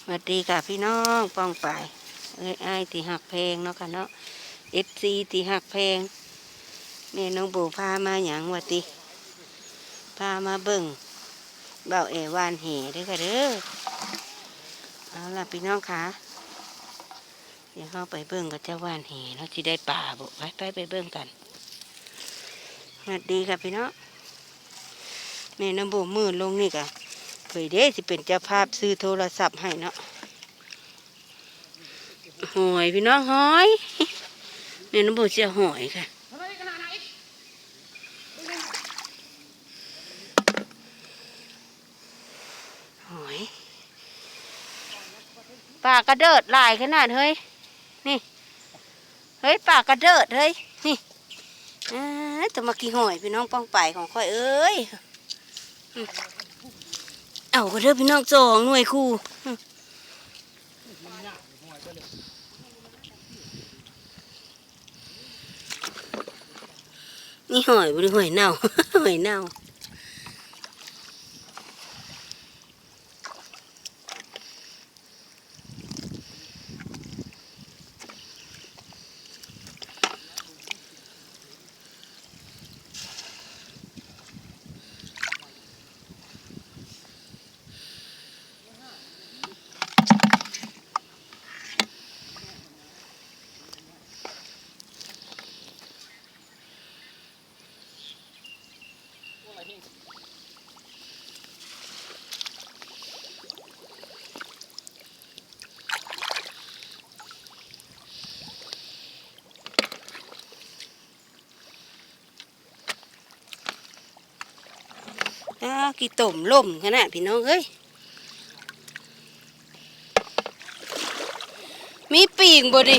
สวัสดีค่ะพี่น้องป้องไปเอ้ยไอ้ายที่หักเพลงเนาะค่ะเนาะเอฟซีที่หักเพลงแม่น้องบูพามาหยังวะติพามาเบิ่งเบาเอวานเหเด้วยค่ะเด้อเอาล่ะพี่น้องคะเดี๋ยวเข้าไปเบิ่งกับเจ้าวานเหเนาะที่ได้ป่าบุไปไปไปเบิ่งกันสวัสดีค่ะพี่น้อง แม่น้องบูมือลงนี่กะเผยเด้สิเป็นเจ้าภาพซื้อโทรศัพท์ให้เนาะหอยพี่น้องหอยเนี่น้ำโบูเสียหอยค่ะหอยปากกระเดิดลายขนาดเฮ้ยนี่เฮ้ยปากกระเดิดเฮ้ยนี่อ่าจะมากี่หอยพี่น้องป้องไปของค่อยเอ้ย เอาก็เด้อพี่น้องจองหน่วยคู่นี่หอยบริหอยเน่าหอยเน่า กี่ต่มล่มขนาดพี่น้องเอ้ยมีปีงบ่ดิ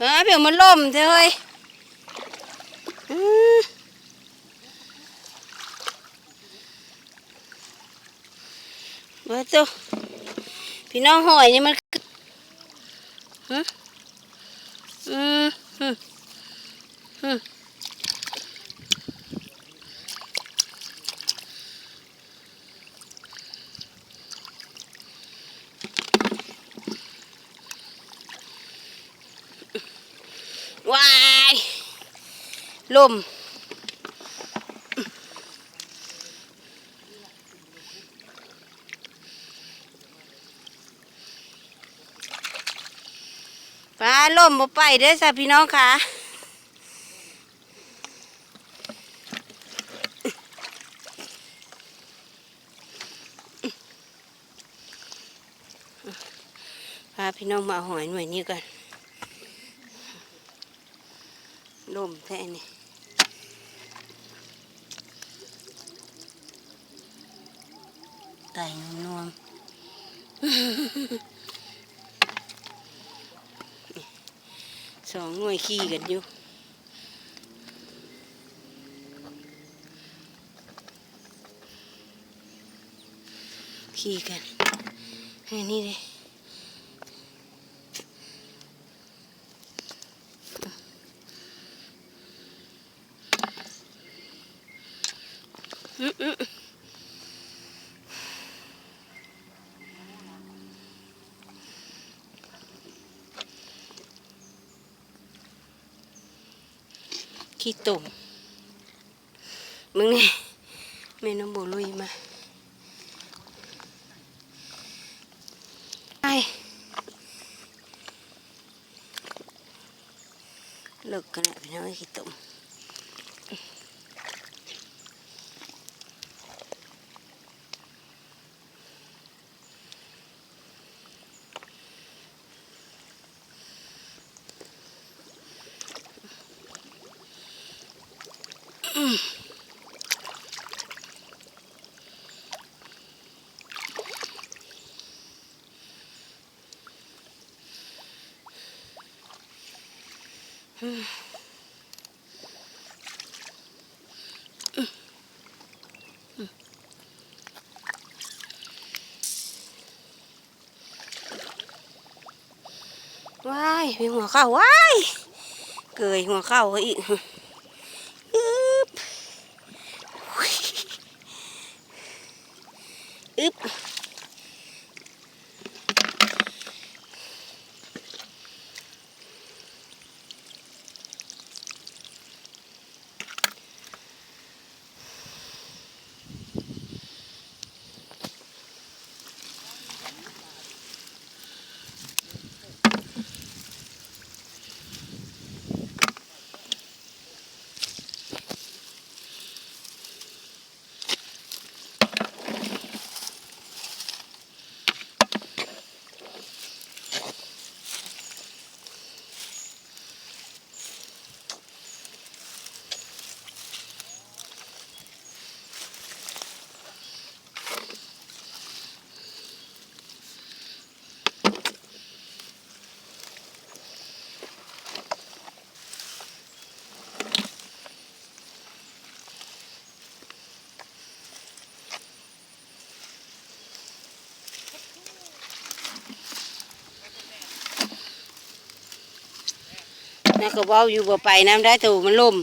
อ้าเดี๋ยวมันล่มเถอะเฮ้ยอืมเบ้าตัวพี่น้องหอยนี่มันฮะอืมอืมอืม วายลมปลาลมบ่ไปเด้อจ้ะพี่น้องค่ะพาพี่น้องมาเอาหอยหน่วยนี้กัน ล มแท้นี่ไก่นวมสองหน่วยขี่กันอยู่ขี่กันให้นี่เลย อื้ออื้อ ขี้ตุ่มมึงนี่แม่น้องโบลุยมาไปเลิกกันแล้วพี่น้องขี้ตุ่ม ว้ายมีหัวเข้าว้าย เกยหัวเข้าเขาอีกอึ๊บ อึ๊บ น่ก็เว้าอยู่บ่ไปน้ำได้ถูกมันล่ม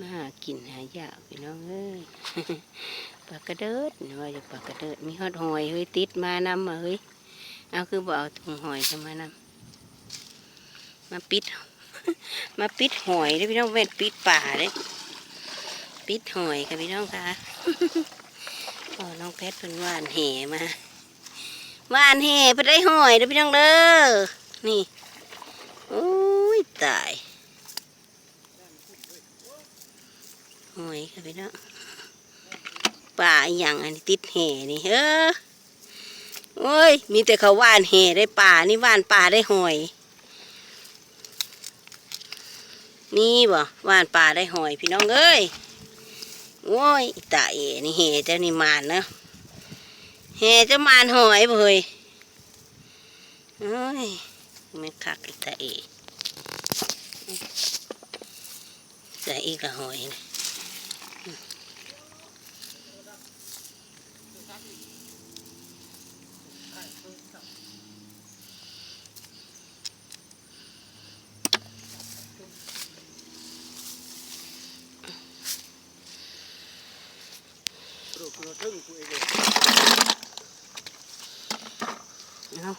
มาหากินหายากพี่น้องเอ้ยปลากระเดิดนี่ว่าจะปลากระเดิดมีฮอดหอยเฮ้ยติดมานำมาเฮ้ยเอาคือบ่เอาถุงหอยเข้ามานำมาปิด มาปิดหอยเด้พี่น้องเว้นปิดป่าเด้ปิดหอยค่ะพี่น้องค่ะพอน้องเพชรเป็นว่านแห่มาว่านแห่ไปได้หอยเด้พี่น้องเด้อนี่โอ้ยตาย หอยค่ะพี่น้องป่าอย่างอันนี้ติดแห่นี่เฮ้อโอ้ย มีแต่เขาว่านแห่ได้ป่านี่ว่านป่าได้หอย นี่บ่ว่านป่าได้หอย พี่น้องเอ้ยโอ้ยตาเอนี่แห่เจ้านี่มานนะแห่เจะมานหอยบ่เฮ้ยโอ้ยไม่คักตาเอใส่อีกละหอยนะ รูปเราทึ่งกูเองเลยเอา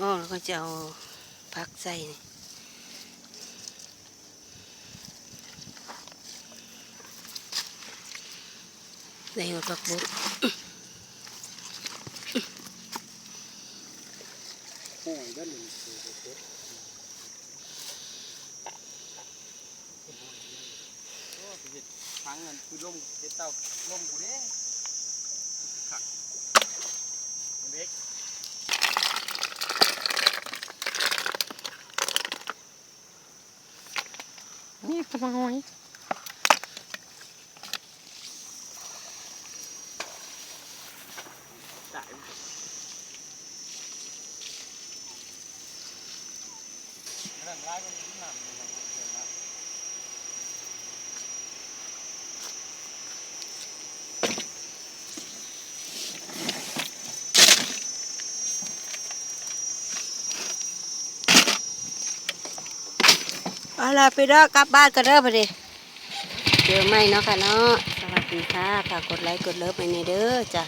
อ๋อแล้วก็จะเอาพักใส่นี่ใส่หัวผักบุกโอ้ยด้านหนึ่งทั้งนั้น คือล่มเด็ดเต่าล่มกูเด้ขักเบ็กนี่ปลาหอยนั่นร้ายมันยิ่งหนักเลยนะเห็นไหม เอา ล่ะไปเด้อกลับบ้านกันเด้อไปดิเจอไม่เนาะค่ะเนาะสวัสดีค่ะฝากกดไลค์กดเลิฟไปในเด้อจ้ะ